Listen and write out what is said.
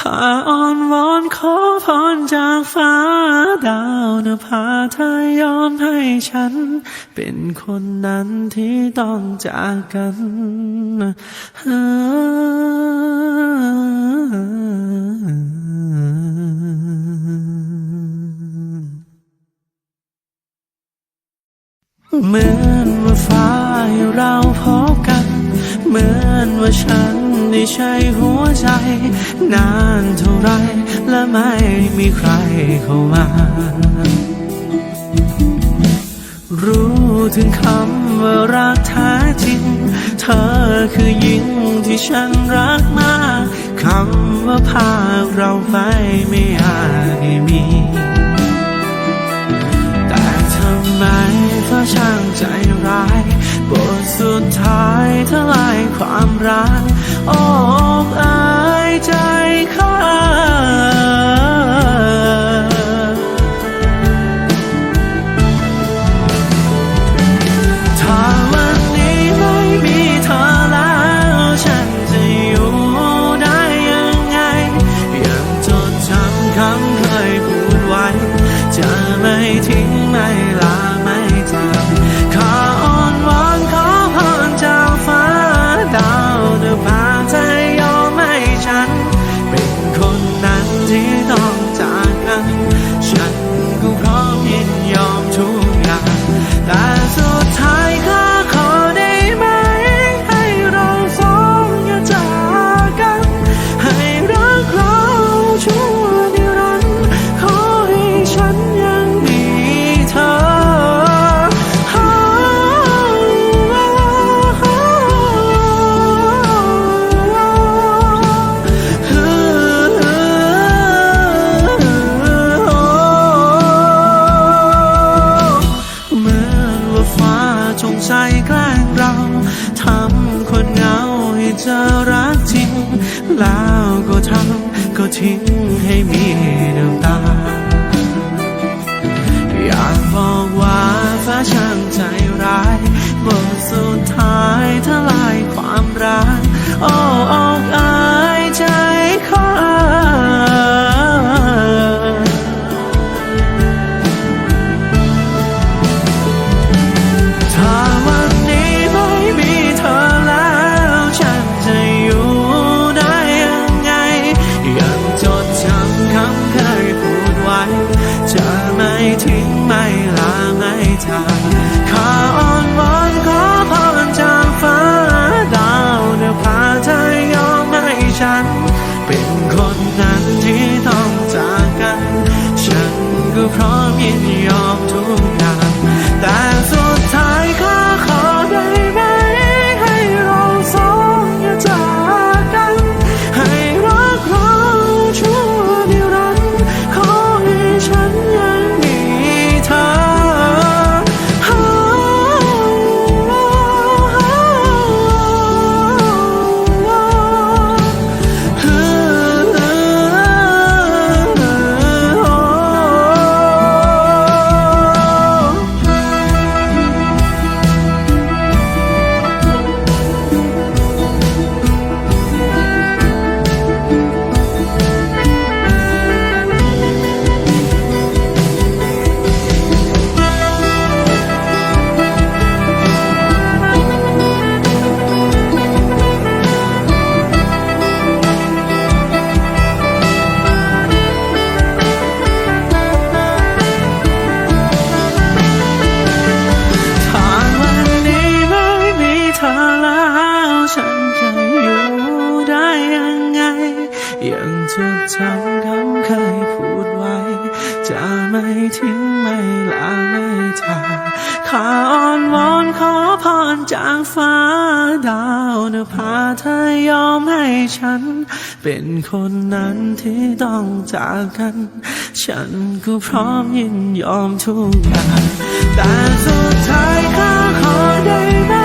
ข้าอ้อนวอนขอพรจากฟ้าดาวนภาเธอยอมให้ฉัน เป็นคนนั้นที่ต้องจากกันเหมือนว่าฟ้าให้เราพบกัน เหมือนว่าฉัน ได้ใช้หัวใจ นานเท่าไรและไม่มีใครเข้ามา รู้ถึงคำว่ารักแท้จริง เธอคือหญิงที่ฉันรักมากคำว่าพาเราไปไม่อาจได้มี แต่ทำไมฟ้าช่างใจร้ายบท สุดท้ายทลายความรักออกอายใจ ทิ้งให้มีน้ำตา อยากบอกว่าฟ้าช่างใจร้ายบทสุดท้ายทลายความรักโอ้ พร้อมยินย จดจำคำเคยพูดไว้ จะไม่ทิ้งไม่ลาไม่จากขออ้อนวอนขอพรจากฟ้าดาวนพาเธอยอมให้ฉัน เป็นคนนั้นที่ต้องจากกัน ฉันก็พร้อมยินยอมทุกอย่างแต่สุดท้ายข้าขอได้ไหม